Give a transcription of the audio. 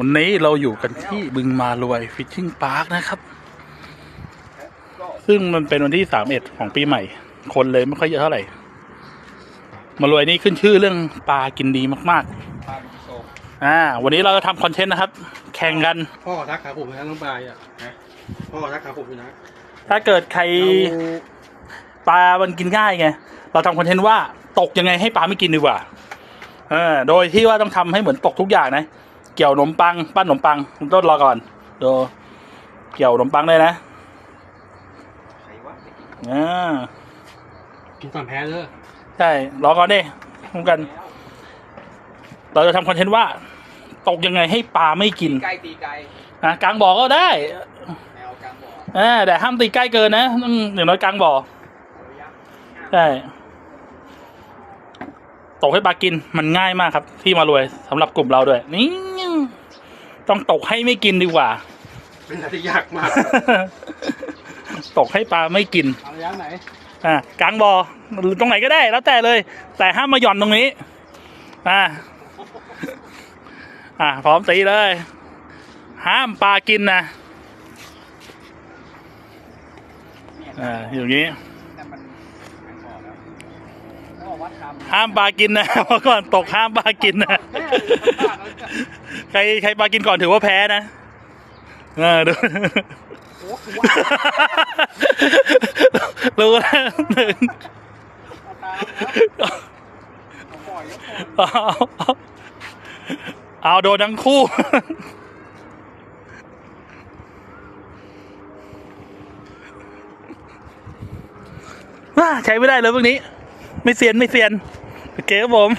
วันนี้เราอยู่กันที่บึงมารวยฟิชชิ่งพาร์คนะครับ ซึ่งมันเป็นวันที่สามเอ็ดของปีใหม่ คนเลยไม่ค่อยเยอะเท่าไหร่ มารวยนี่ขึ้นชื่อเรื่องปลากินดีมากๆอ่าวันนี้เราจะทำคอนเทนต์นะครับ แข่งกัน พ่อทักหาผมนะน้องบายอะพ่อทักหาผมอยู่นะ ถ้าเกิดใครเราปลามันกินง่ายไง เราทำคอนเทนต์ว่าตกยังไงให้ปลาไม่กินดีกว่าเออโดยที่ว่าต้องทำให้เหมือนตกทุกอย่างนะ เกี่ยวขนมปัง ปั้นขนมปังคุณต้นรอก่อนดูเกี่ยวขนมปังได้นะอ่ากินก่อนแพ้เลยใช่รอก่อนดิพร้อมกัน เราจะทำคอนเทนต์ว่า ตกยังไงให้ปลาไม่กินไกลตีไกลอะกลางบ่อก็ได้แนวกลางบ่ออ่าแต่ห้ามตีใกล้เกินนะต้องอย่างน้อยกลางบ่อระยะใช่ตกให้ปลากินมันง่ายมากครับ ที่มารวยสำหรับกลุ่มเราด้วยนี่ ต้องตกให้ไม่กินดีกว่า เป็นอะไรที่ยากมากตกให้ปลาไม่กินเอาระยะไหนอ่ากลางบอ่อหรือตรงไหนก็ได้แล้วแต่เลย แต่ห้ามมาหย่อนตรงนี้อ่าอ่าพร้อมตีเลย ห้ามปลากินนะอ่าอย่างนี้แต่มันมันบ่อแล้วเขาบอก ว่าทำห้ามปลากินนะเมื่อก่อนตกห้ามปลากินนะ ใครใครปลากินก่อนถือว่าแพ้นะเออดูโอ้คือว่ารู้แล้วหนึ่งเอาตามแล้วเอาปล่อยก็ปล่อยเอาเอาโดนทั้งคู่ว้าใช้ไม่ได้เลยพวกนี้ ไม่เซียนไม่เซียนโอเคครับผม